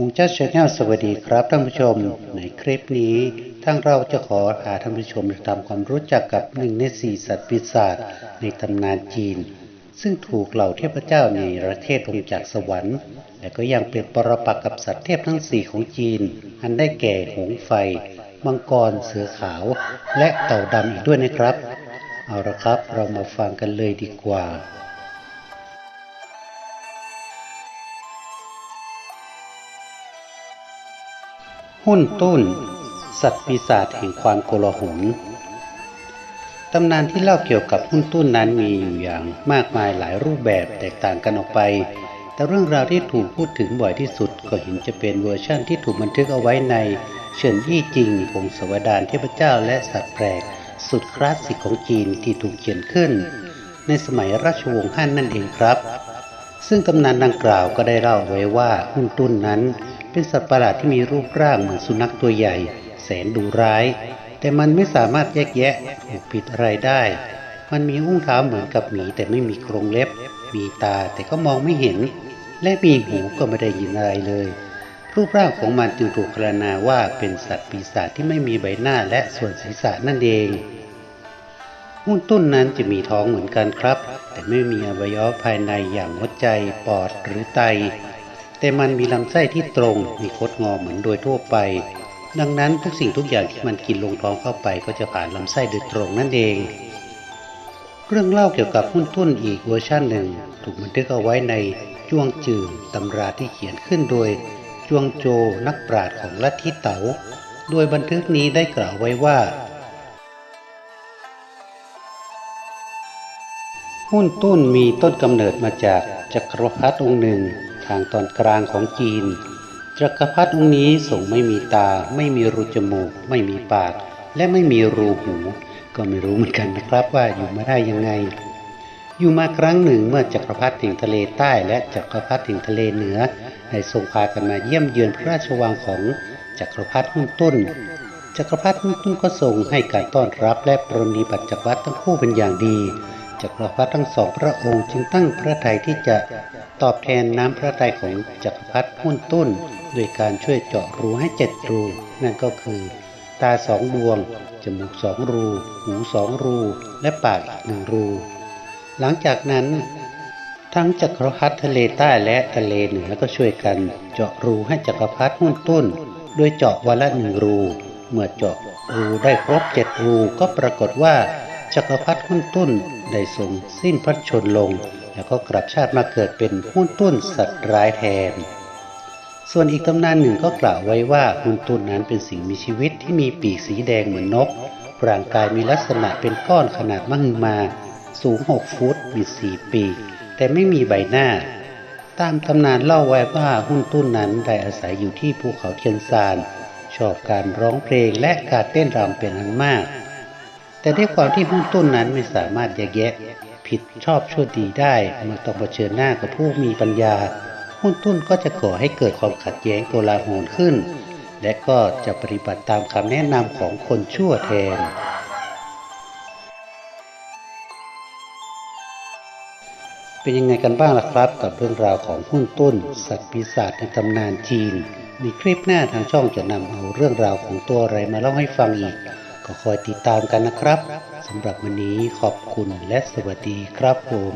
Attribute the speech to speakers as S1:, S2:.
S1: มุงเจ้าชาแนลสวัสดีครับท่านผู้ชม ในคลิปนี้ทั้งเราจะขอพาท่านผู้ชมไปทำความรู้จักกับหนึ่งในสี่สัตว์ปีศาจในตำนานจีน ซึ่งถูกเหล่าเทพเจ้าในประเทศลงจากสวรรค์ และก็ยังเป็นปรปักษ์กับสัตว์เทพทั้งสี่ของจีน อันได้แก่หงไฟ มังกร เสือขาว และเต่าดำอีกด้วยนะครับ เอาละครับเรามาฟังกันเลยดีกว่า หุ้นตุ้น สัตว์ปีศาจแห่งความโกลาหลตำนานที่เล่าเกี่ยวกับหุ้นตุ้นนั้นมีอยู่อย่างมากมายหลายรูปแบบแตกต่างกันออกไป แต่เรื่องราวที่ถูกพูดถึงบ่อยที่สุดก็เห็นจะเป็นเวอร์ชั่นที่ถูกบันทึกเอาไว้ในเฉินยี่จริงผงสวดานเทพเจ้าและสัตว์แปลก สุดคลาสสิกของจีนที่ถูกเขียนขึ้น ในสมัยราชวงศ์ฮั่นนั่นเองครับ ซึ่งตำนานดังกล่าวก็ได้เล่าไว้ว่าหุ้นตุ้นนั้น เป็นสัตว์ประหลาดที่มีรูปร่างเหมือนสุนัขตัวใหญ่ แสนดุร้าย แต่มันไม่สามารถแยกแยะถูกผิดอะไรได้ มันมีอุ้งเท้าเหมือนกับหมีแต่ไม่มีโครงเล็บ มีตาแต่ก็มองไม่เห็น และมีหูก็ไม่ได้ยินอะไรเลย รูปร่างของมันจึงถูกกระนาว่าเป็นสัตว์ปีศาจที่ไม่มีใบหน้าและส่วนศีรษะนั่นเองหุ้นตุ้นนั้นจะมีท้องเหมือนกันครับ แต่ไม่มีอวัยวะภายในอย่างหัวใจ ปอดหรือไต แต่มันมีลำไส้ที่ตรงมีคดงอเหมือนโดยทั่วไป ดังนั้นทุกสิ่งทุกอย่างที่มันกินลงท้องเข้าไปก็จะผ่านลำไส้โดยตรงนั่นเอง เรื่องเล่าเกี่ยวกับหุ้นตุ้นอีกเวอร์ชันหนึ่ง ถูกบันทึกเอาไว้ในจ้วงจื่อตำราที่เขียนขึ้นโดยจวงโจนักปราชญ์ของลัทธิเต๋า โดยบันทึกนี้ได้กล่าวไว้ว่าหุ้นตุ้นมีต้นกำเนิดมาจากจักรพรรดิองค์หนึ่ง ทางตอนกลางของจีน จักรพรรดิองค์นี้ทรงไม่มีตา ไม่มีรูจมูก ไม่มีปาก และไม่มีรูหู ก็ไม่รู้เหมือนกันนะครับว่าอยู่มาได้ยังไง อยู่มาครั้งหนึ่งเมื่อจักรพรรดิแห่งทะเลใต้และจักรพรรดิแห่งทะเลเหนือได้ทรงพากันมาเยี่ยมเยือนพระราชวังของจักรพรรดิหุ้นต้น จักรพรรดิหุ้นต้นก็ทรงให้การต้อนรับและปรนนิบัติจักรพรรดิทั้งคู่เป็นอย่างดี จักรพรรดิทั้งสองพระองค์จึงตั้งพระทัยที่จะตอบแทนน้ำพระทัยของจักรพรรดิหุ้นตุ้นโดยการช่วยเจาะรูให้เจ็ดรู นั่นก็คือ ตาสองดวง จมูกสองรู หูสองรู และปากอีกหนึ่งรู หลังจากนั้น ทั้งจักรพรรดิทะเลใต้และทะเลเหนือก็ช่วยกัน เจาะรูให้จักรพรรดิหุ้นตุ้น โดยเจาะวันละหนึ่งรู เมื่อเจาะรูได้ครบเจ็ดรูก็ปรากฏว่า จักรพรรดิหุ้นตุ้นได้ทรงสิ้นพระชนลง แล้วก็กลับชาติมาเกิดเป็นหุ้นตุ้นสัตว์ร้ายแทน ส่วนอีกตำนานหนึ่งก็กล่าวไว้ว่าหุ้นตุ้นนั้นเป็นสิ่งมีชีวิตที่มีปีกสีแดงเหมือนนกร่างกายมีลักษณะเป็นก้อนขนาดมหึมา สูง 6 ฟุต มีสี่ปีก แต่ไม่มีใบหน้า ตามตำนานเล่าไว้ว่าหุ้นตุ้นนั้นได้อาศัยอยู่ที่ภูเขาเทียนซาน ชอบการร้องเพลงและการเต้นรำเป็นอันมาก แต่ด้วยความที่หุ้นตุ้นนั้นไม่สามารถแยกแยะ ผิดชอบชั่วดีได้เมื่อต้องเผชิญหน้ากับผู้มีปัญญาหุ้นตุ้นก็จะก่อให้เกิดความขัดแย้งโกลาหลขึ้น และก็จะปฏิบัติตามคำแนะนำของคนชั่วแทน เป็นยังไงกันบ้างล่ะครับ กับเรื่องราวของหุ้นต้น สัตว์ปีศาจในตำนานจีน ในคลิปหน้าทางช่องจะนำเอาเรื่องราวของตัวอะไรมาเล่าให้ฟังอีก ก็คอยติดตามกันนะครับสำหรับวันนี้ขอบคุณและสวัสดีครับผม